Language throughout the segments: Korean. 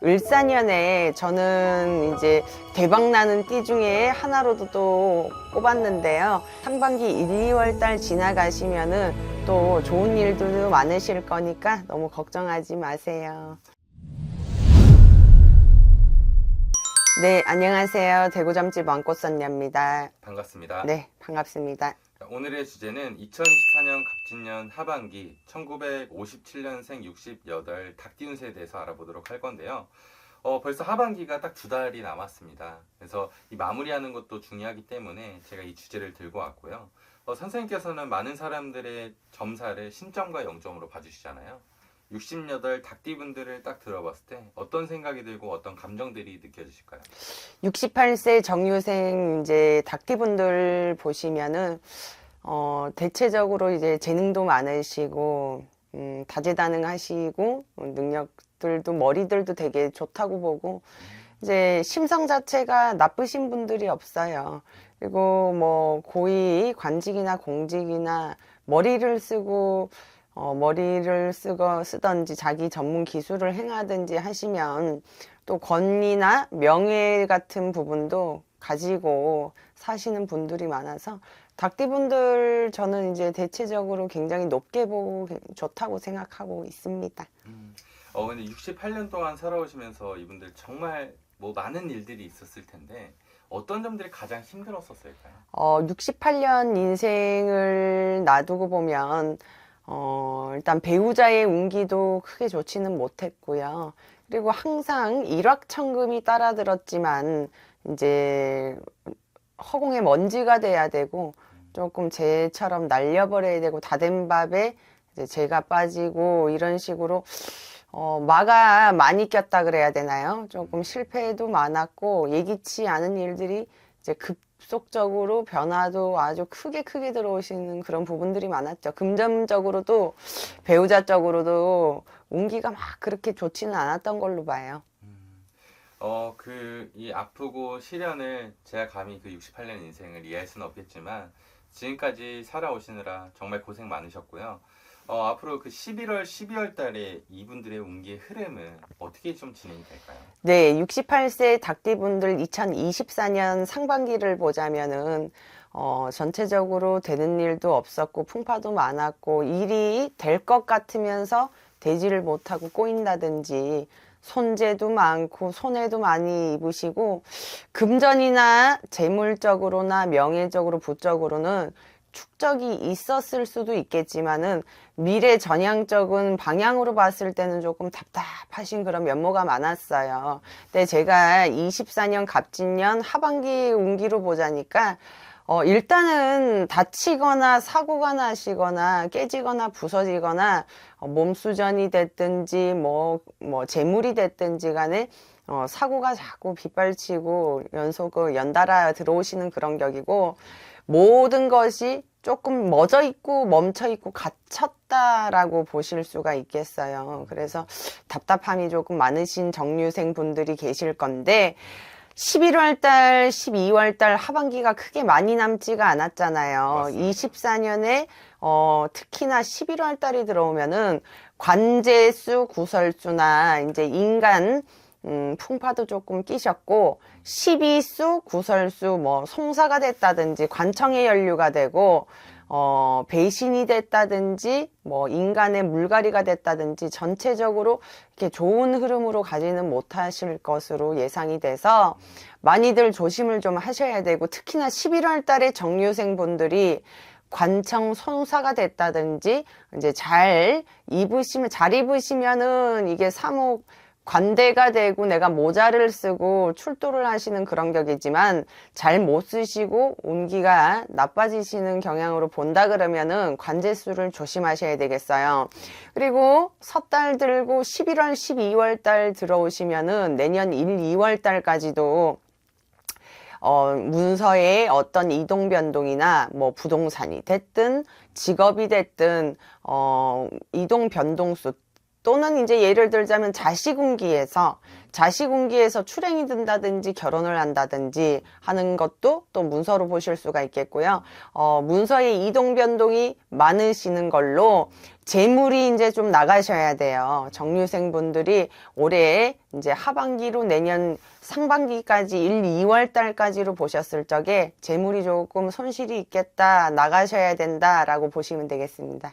을사년에 저는 이제 대박나는 띠 중에 하나로도 또 꼽았는데요. 상반기 1, 2월 달 지나가시면은 또 좋은 일들도 많으실 거니까 너무 걱정하지 마세요. 네, 안녕하세요. 대구점집 왕꽃선녀입니다. 반갑습니다. 네, 반갑습니다. 자, 오늘의 주제는 2024년 갑진년 하반기 1957년생 68 닭띠운세에 대해서 알아보도록 할 건데요. 어, 벌써 하반기가 딱 두 달이 남았습니다. 그래서 이 마무리하는 것도 중요하기 때문에 제가 이 주제를 들고 왔고요. 어, 선생님께서는 많은 사람들의 점사를 신점과 0점으로 봐주시잖아요. 68 닭띠분들을 딱 들어봤을 때 어떤 생각이 들고 어떤 감정들이 느껴지실까요? 68세 정유생 이제 닭띠분들 보시면은 어 대체적으로 이제 재능도 많으시고 음 다재다능하시고 어, 능력들도 머리들도 되게 좋다고 보고 이제 심성 자체가 나쁘신 분들이 없어요. 그리고 뭐 고위 관직이나 공직이나 머리를 쓰고 어, 머리를 쓰고 쓰던지 자기 전문 기술을 행하든지 하시면 또 권리나 명예 같은 부분도 가지고 사시는 분들이 많아서 닭띠분들 저는 이제 대체적으로 굉장히 높게 보고 좋다고 생각하고 있습니다. 음. 어 근데 68년 동안 살아오시면서 이분들 정말 뭐 많은 일들이 있었을 텐데 어떤 점들이 가장 힘들었었을까요? 어, 68년 인생을 놔두고 보면 어, 일단 배우자의 운기도 크게 좋지는 못했고요. 그리고 항상 일확천금이 따라들었지만 이제 허공에 먼지가 돼야 되고 조금 쟤처럼 날려버려야 되고 다된 밥에 이제 제가 빠지고 이런 식으로 어, 마가 많이 꼈다 그래야 되나요? 조금 실패도 많았고 예기치 않은 일들이 이제 급속적으로 변화도 아주 크게 크게 들어오시는 그런 부분들이 많았죠. 금전적으로도 배우자 쪽으로도 운기가 막 그렇게 좋지는 않았던 걸로 봐요. 어, 그, 이 아프고 시련을 제가 감히 그 68년 인생을 이해할 수는 없겠지만, 지금까지 살아오시느라 정말 고생 많으셨고요. 어, 앞으로 그 11월, 12월 달에 이분들의 운기의 흐름은 어떻게 좀 진행이 될까요? 네, 68세 닭띠분들 2024년 상반기를 보자면은 어, 전체적으로 되는 일도 없었고 풍파도 많았고 일이 될 것 같으면서 되지를 못하고 꼬인다든지 손재도 많고 손해도 많이 입으시고 금전이나 재물적으로나 명예적으로 부적으로는 축적이 있었을 수도 있겠지만은 미래 전향적인 방향으로 봤을 때는 조금 답답하신 그런 면모가 많았어요. 근데 제가 24년 갑진년 하반기 운기로 보자니까 어, 일단은 다치거나 사고가 나시거나 깨지거나 부서지거나 어, 몸수전이 됐든지 뭐, 뭐, 재물이 됐든지 간에 어, 사고가 자꾸 빗발치고 연속 연달아 들어오시는 그런 격이고 모든 것이 조금 멎어 있고 멈춰 있고 갇혔다라고 보실 수가 있겠어요. 그래서 답답함이 조금 많으신 정류생 분들이 계실 건데 11월 달, 12월 달 하반기가 크게 많이 남지가 않았잖아요. 맞습니다. 24년에 어, 특히나 11월 달이 들어오면은 관제수, 구설수나 이제 인간 음, 풍파도 조금 끼셨고 12수, 구설수, 뭐 송사가 됐다든지 관청의 연류가 되고 어, 배신이 됐다든지 뭐 인간의 물갈이가 됐다든지 전체적으로 이렇게 좋은 흐름으로 가지는 못하실 것으로 예상이 돼서 많이들 조심을 좀 하셔야 되고 특히나 11월 달에 정유생 분들이 관청 손사가 됐다든지 이제 잘 입으시면 잘 입으시면은 이게 사목 관대가 되고 내가 모자를 쓰고 출도를 하시는 그런 격이지만 잘 못 쓰시고 운기가 나빠지시는 경향으로 본다 그러면은 관제수를 조심하셔야 되겠어요. 그리고 섣달 들고 11월, 12월 달 들어오시면은 내년 1, 2월 달까지도 어, 문서의 어떤 이동 변동이나 뭐 부동산이 됐든 직업이 됐든 어, 이동 변동수 또는 이제 예를 들자면 자식운기에서 자식운기에서 출행이 든다든지 결혼을 한다든지 하는 것도 또 문서로 보실 수가 있겠고요. 어, 문서의 이동 변동이 많으시는 걸로 재물이 이제 좀 나가셔야 돼요. 정류생 분들이 올해 이제 하반기로 내년 상반기까지 1, 2월 달까지로 보셨을 적에 재물이 조금 손실이 있겠다, 나가셔야 된다라고 보시면 되겠습니다.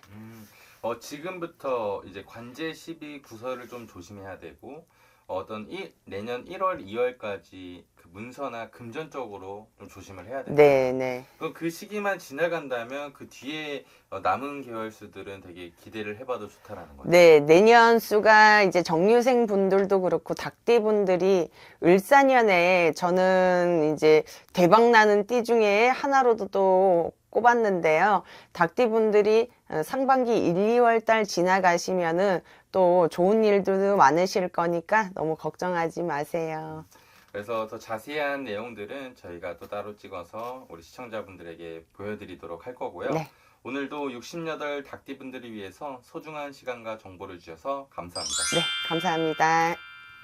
음, 어, 지금부터 이제 관제 시비 구설을 좀 조심해야 되고 어떤 이, 내년 1월, 2월까지 그 문서나 금전 쪽으로 좀 조심을 해야 돼요. 네, 네. 그럼 그 시기만 지나간다면 그 뒤에 어, 남은 계열수들은 되게 기대를 해봐도 좋다라는 거죠. 네, 내년 수가 이제 정류생 분들도 그렇고 닭띠 분들이 을사년에 저는 이제 대박 나는 띠 중에 하나로도 또 꼽았는데요. 닭띠 분들이 어, 상반기 1, 2월 달 지나가시면은 또 좋은 일들도 많으실 거니까 너무 걱정하지 마세요. 그래서 더 자세한 내용들은 저희가 또 따로 찍어서 우리 시청자분들에게 보여드리도록 할 거고요. 네. 오늘도 68 닭띠분들을 위해서 소중한 시간과 정보를 주셔서 감사합니다. 네, 감사합니다.